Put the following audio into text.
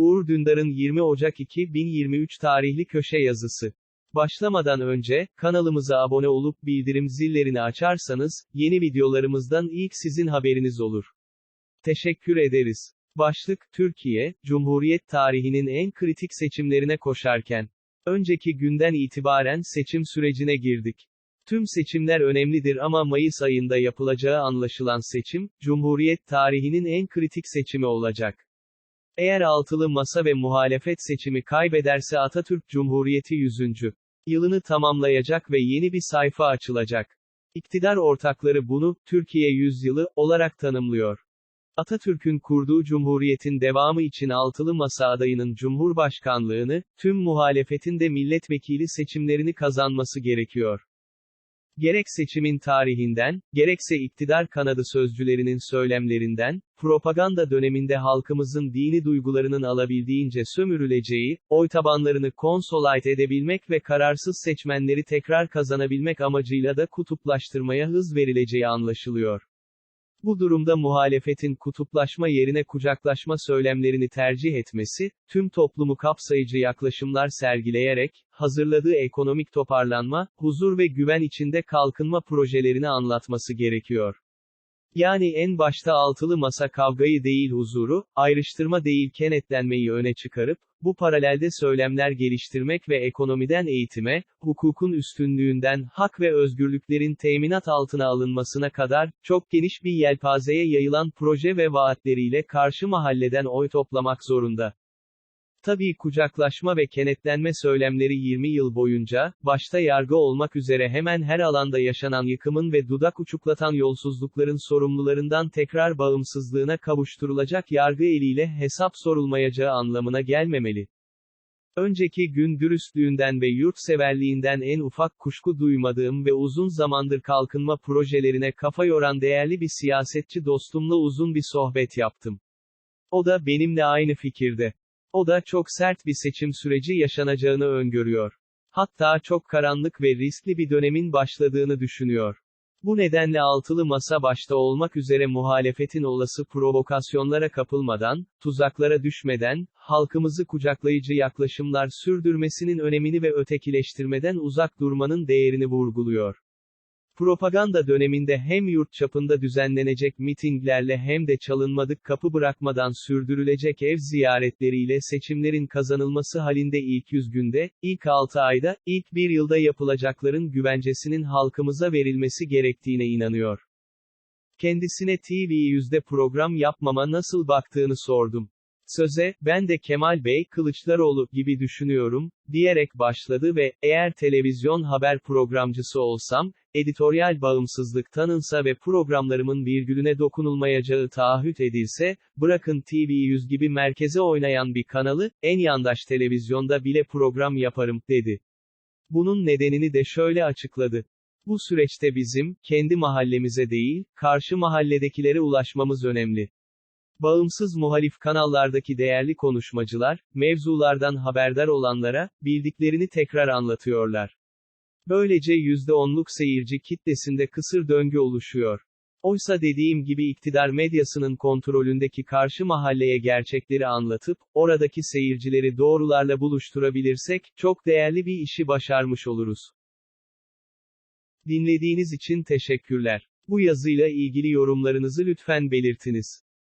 Uğur Dündar'ın 20 Ocak 2023 tarihli köşe yazısı. Başlamadan önce, kanalımıza abone olup bildirim zillerini açarsanız, yeni videolarımızdan ilk sizin haberiniz olur. Teşekkür ederiz. Başlık, Türkiye, Cumhuriyet tarihinin en kritik seçimlerine koşarken. Önceki günden itibaren seçim sürecine girdik. Tüm seçimler önemlidir ama Mayıs ayında yapılacağı anlaşılan seçim, Cumhuriyet tarihinin en kritik seçimi olacak. Eğer altılı masa ve muhalefet seçimi kaybederse Atatürk Cumhuriyeti 100. yılını tamamlayacak ve yeni bir sayfa açılacak. İktidar ortakları bunu, Türkiye yüzyılı, olarak tanımlıyor. Atatürk'ün kurduğu cumhuriyetin devamı için altılı masa adayının cumhurbaşkanlığını, tüm muhalefetin de milletvekili seçimlerini kazanması gerekiyor. Gerek seçimin tarihinden, gerekse iktidar kanadı sözcülerinin söylemlerinden, propaganda döneminde halkımızın dini duygularının alabildiğince sömürüleceği, oy tabanlarını konsolide edebilmek ve kararsız seçmenleri tekrar kazanabilmek amacıyla da kutuplaştırmaya hız verileceği anlaşılıyor. Bu durumda muhalefetin kutuplaşma yerine kucaklaşma söylemlerini tercih etmesi, tüm toplumu kapsayıcı yaklaşımlar sergileyerek, hazırladığı ekonomik toparlanma, huzur ve güven içinde kalkınma projelerini anlatması gerekiyor. Yani en başta altılı masa kavgayı değil huzuru, ayrıştırma değil kenetlenmeyi öne çıkarıp, bu paralelde söylemler geliştirmek ve ekonomiden eğitime, hukukun üstünlüğünden hak ve özgürlüklerin teminat altına alınmasına kadar, çok geniş bir yelpazeye yayılan proje ve vaatleriyle karşı mahalleden oy toplamak zorunda. Tabii kucaklaşma ve kenetlenme söylemleri 20 yıl boyunca, başta yargı olmak üzere hemen her alanda yaşanan yıkımın ve dudak uçuklatan yolsuzlukların sorumlularından tekrar bağımsızlığına kavuşturulacak yargı eliyle hesap sorulmayacağı anlamına gelmemeli. Önceki gün dürüstlüğünden ve yurtseverliğinden en ufak kuşku duymadığım ve uzun zamandır kalkınma projelerine kafa yoran değerli bir siyasetçi dostumla uzun bir sohbet yaptım. O da benimle aynı fikirde. O da çok sert bir seçim süreci yaşanacağını öngörüyor. Hatta çok karanlık ve riskli bir dönemin başladığını düşünüyor. Bu nedenle altılı masa başta olmak üzere muhalefetin olası provokasyonlara kapılmadan, tuzaklara düşmeden, halkımızı kucaklayıcı yaklaşımlar sürdürmesinin önemini ve ötekileştirmeden uzak durmanın değerini vurguluyor. Propaganda döneminde hem yurt çapında düzenlenecek mitinglerle hem de çalınmadık kapı bırakmadan sürdürülecek ev ziyaretleriyle seçimlerin kazanılması halinde ilk 100 günde, ilk 6 ayda, ilk 1 yılda yapılacakların güvencesinin halkımıza verilmesi gerektiğine inanıyor. Kendisine TV100'de program yapmama nasıl baktığını sordum. Söze, ben de Kemal Bey Kılıçdaroğlu gibi düşünüyorum, diyerek başladı ve, eğer televizyon haber programcısı olsam, editoryal bağımsızlık tanınsa ve programlarımın virgülüne dokunulmayacağı taahhüt edilse, bırakın TV100 gibi merkeze oynayan bir kanalı, en yandaş televizyonda bile program yaparım, dedi. Bunun nedenini de şöyle açıkladı. Bu süreçte bizim, kendi mahallemize değil, karşı mahalledekilere ulaşmamız önemli. Bağımsız muhalif kanallardaki değerli konuşmacılar, mevzulardan haberdar olanlara, bildiklerini tekrar anlatıyorlar. Böylece %10'luk seyirci kitlesinde kısır döngü oluşuyor. Oysa dediğim gibi iktidar medyasının kontrolündeki karşı mahalleye gerçekleri anlatıp, oradaki seyircileri doğrularla buluşturabilirsek, çok değerli bir işi başarmış oluruz. Dinlediğiniz için teşekkürler. Bu yazıyla ilgili yorumlarınızı lütfen belirtiniz.